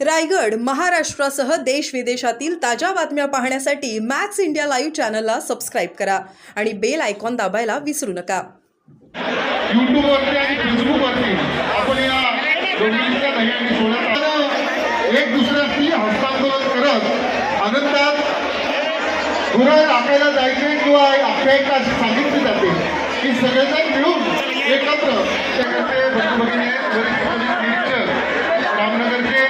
रायगड महाराष्ट्रासह देश विदेशातील ताज्या बातम्या पाहण्यासाठी मॅक्स इंडिया लाईव्ह चॅनलला सबस्क्राईब करा आणि बेल आयकॉन दाबायला विसरू नका. युट्यूबवरती आणि फेसबुकवरती आपण या दोघींच्या दह्याने सोडत एक दुसऱ्याशी हस्तांदोलन करत आनंदात गुरं राखायला जायचे किंवा आख्यायिका अशी सांगितली जाते. की सगळेजण मिळून एकत्र त्याकडचे भगिनी वरिष्ठ पोलीस निरीक्षक रामनगरचे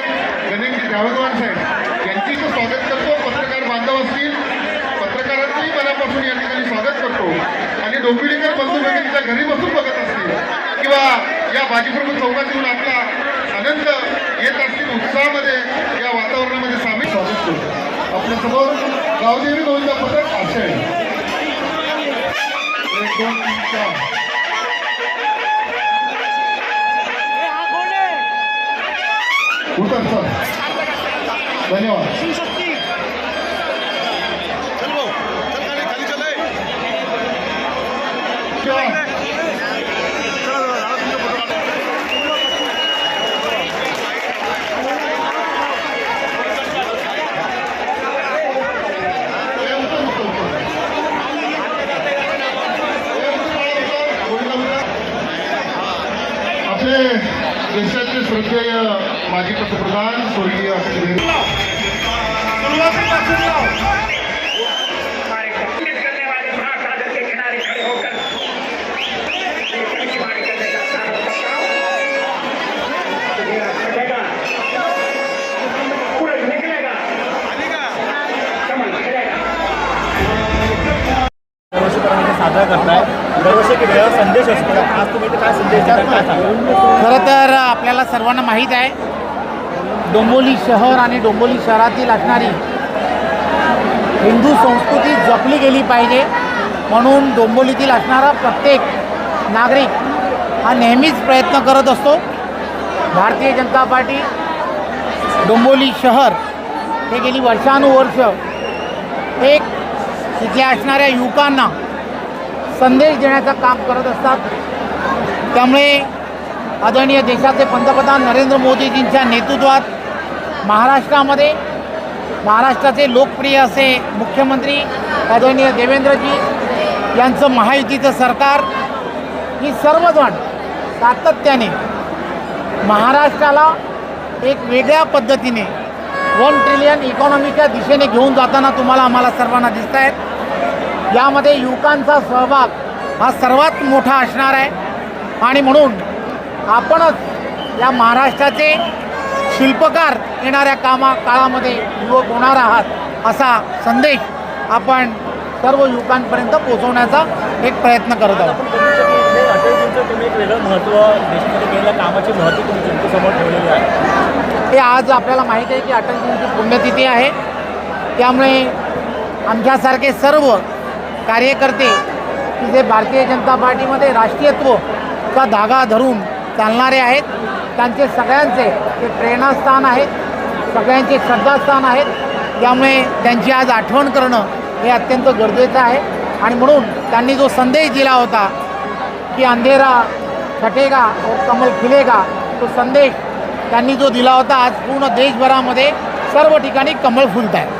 गणेश जावेदवार साहेब यांची इथं स्वागत करतो पत्रकार बांधव असतील पत्रकारांचंही मनापासून या ठिकाणी स्वागत करतो आणि डोंबिवलीकर बंधू भगिनीच्या घरी बसून बघत असतील. किंवा या बाजीप्रभू चौकात येऊन आपला आनंद येत असतील उत्साहामध्ये या वातावरणामध्ये सामील स्वागत करतो आपल्यासमोर गावदेवी गोविंदा पथक आषाढी एक दोन तीन चार. उतर सर धन्यवाद. देशाचे श्रद्धेय माजी पंतप्रधान स्वर्गीय अटल साजरा करताय. दरवर्षी एक वेगळा संदेश असतो? आज तुम्ही काय संदेश खरं तर आपल्याला सर्वांना माहीत आहे डोंबोली शहर आणि डोंबोली शहरातील असणारी हिंदू संस्कृती जपली गेली पाहिजे. म्हणून डोंबोलीतील असणारा प्रत्येक नागरिक हा नेहमीच प्रयत्न करत असतो. भारतीय जनता पार्टी डोंबोली शहर हे गेली वर्षानुवर्ष एक तिथल्या असणाऱ्या युवकांना संदेश देण्याचं काम करत असतात. त्यामुळे आदरणीय देशाचे पंतप्रधान नरेंद्र मोदीजींच्या नेतृत्वात महाराष्ट्रामध्ये महाराष्ट्राचे लोकप्रिय असे मुख्यमंत्री आदरणीय देवेंद्रजी यांचं महायुतीचं सरकार ही सर्वजण सातत्याने महाराष्ट्राला एक वेगळ्या पद्धतीने वन ट्रिलियन इकॉनॉमीच्या दिशेने घेऊन जाताना तुम्हाला आम्हाला सर्वांना दिसत आहेत यामध्ये युवकांचा सहभाग हा सर्वात मोठा असणार आहे. आणि म्हणून आपणच या महाराष्ट्राचे शिल्पकार येणाऱ्या कामा काळामध्ये युवक होणार आहात असा संदेश आपण सर्व युवकांपर्यंत पोहोचवण्याचा एक प्रयत्न करत आहोत. आपण बघितलं की इथे अटलजींचं तुम्ही एक वेगळं महत्त्व देशामध्ये केलेल्या कामाचे महत्त्व तुम्ही जनतेसमोर ठेवलेले आहे. हे आज आपल्याला माहीत आहे की अटलजींची पुण्यतिथी आहे. त्यामुळे आमच्यासारखे सर्व कार्यकर्ते की जे भारतीय जनता पार्टीमध्ये राष्ट्रीयत्वचा धागा धरून चालणारे आहेत. त्यांचे सगळ्यांचे ते प्रेरणास्थान आहेत. सगळ्यांचे श्रद्धास्थान आहेत. त्यामुळे त्यांची आज आठवण करणं हे अत्यंत गरजेचं आहे. आणि म्हणून त्यांनी जो संदेश दिला होता की अंधेरा छटेगा और कमल खिलेगा तो संदेश त्यांनी जो दिला होता आज पूर्ण देशभरामध्ये सर्व ठिकाणी कमळ फुलत आहे